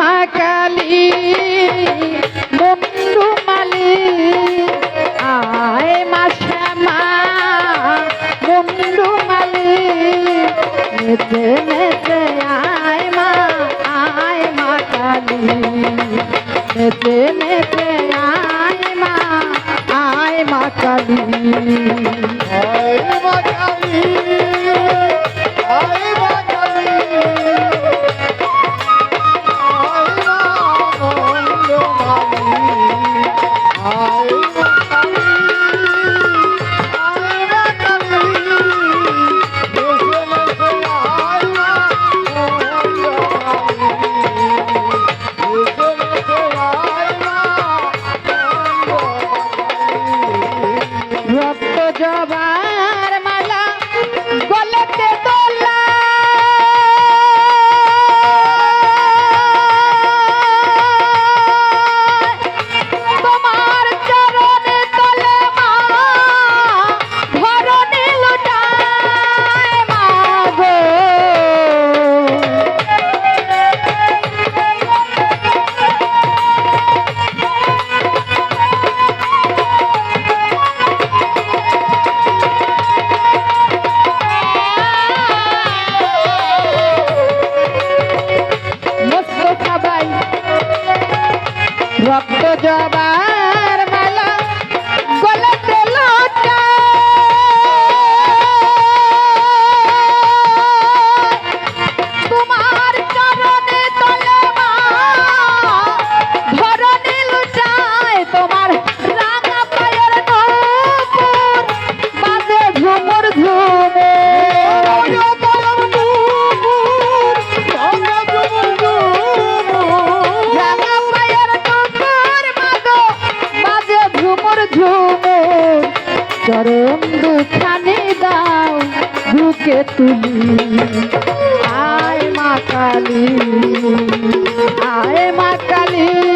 মা কালী বন্ধু মালি, আয় মা শ্যামা বন্ধু মালি মেতে মেতে আয় মা আয় মা কালী মেতে মেতে আয় মা আয় মা কালী। মরম দুখানে দাও বুকে তুমি আয় মা কালী আয় মা কালী।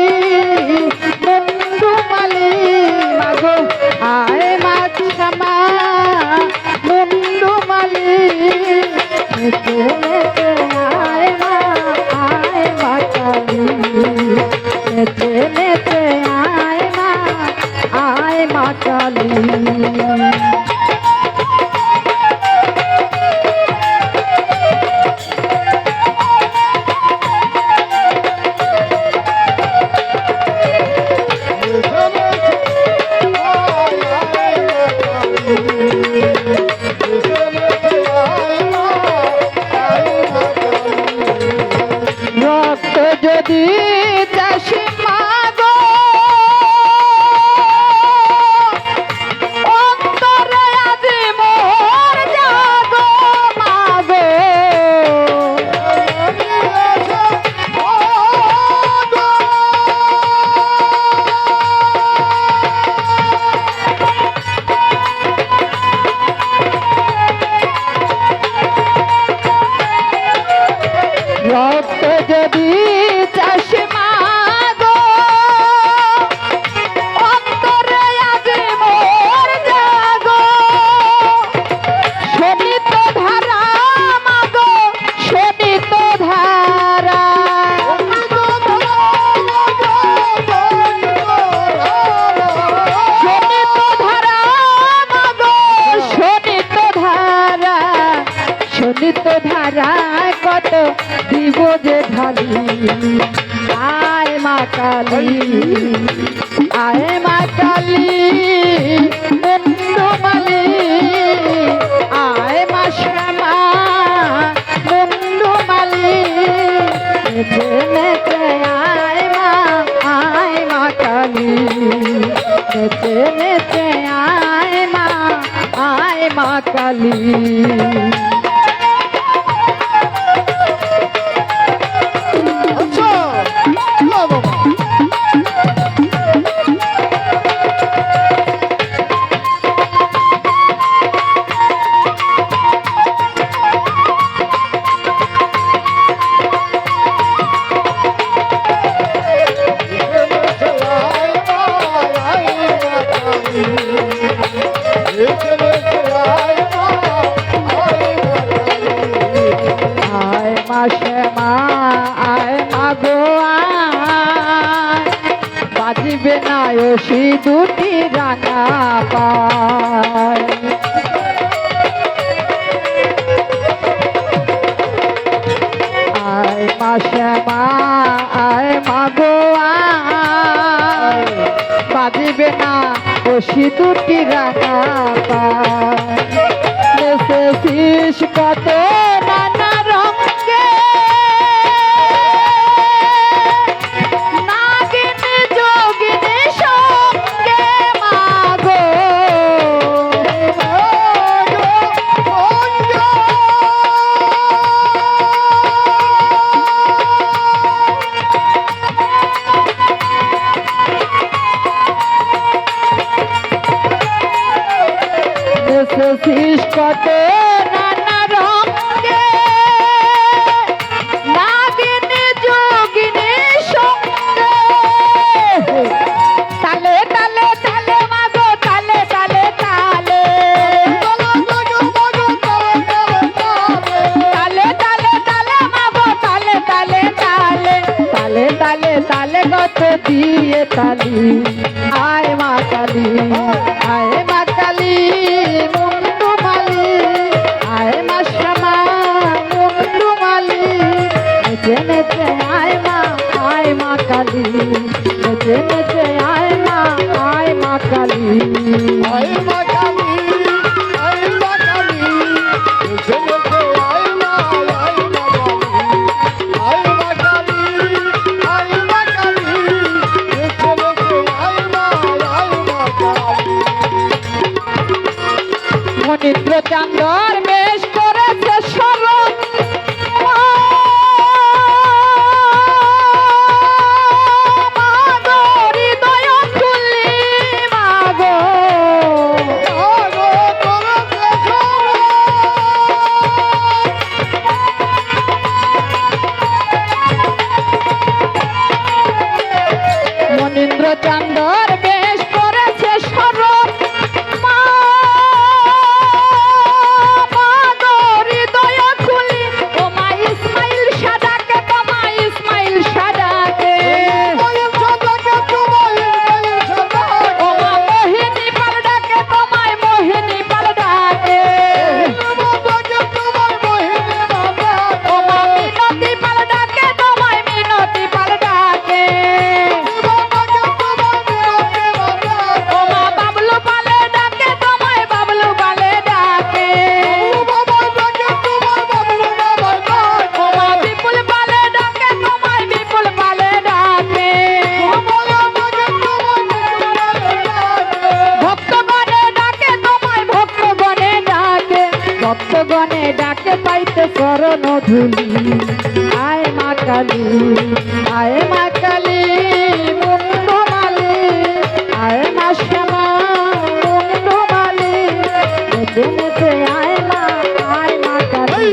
মাতালি সত্য যদি আয় মা কালী, আয় মা কালী মুন্ডমালী আয় মা শ্যামা মুন্ডমালী মেঘে মেঘে আয় মা আয় মা কালী মেঘে মেঘে আয় মা আয় মা কালী। ওষি দুটি রাঙা পায়। আয় মা শ্যামা, আয় মা বাজিবে না ওষি দুটি রাঙা পায়। কত এসেছিস কত নানা রঙে। নাগিনী যোগিনী সঙ্গে। তালে তালে তালে মাগো তালে তালে তালে। তালে তালে তালে মাগো তালে তালে তালে। তালে তালে তালে গত দিয়ে তালি। মনীন্দ্র চান্দর ভক্তগণে ডাকে পাইতে শরণ ধুলি। আয় মা কালী আয় মা কালী মুন্ডু মালি আয় মা শ্যামা মুন্ডু মালি নেচে নেচে আয় মা আয় মা কালী।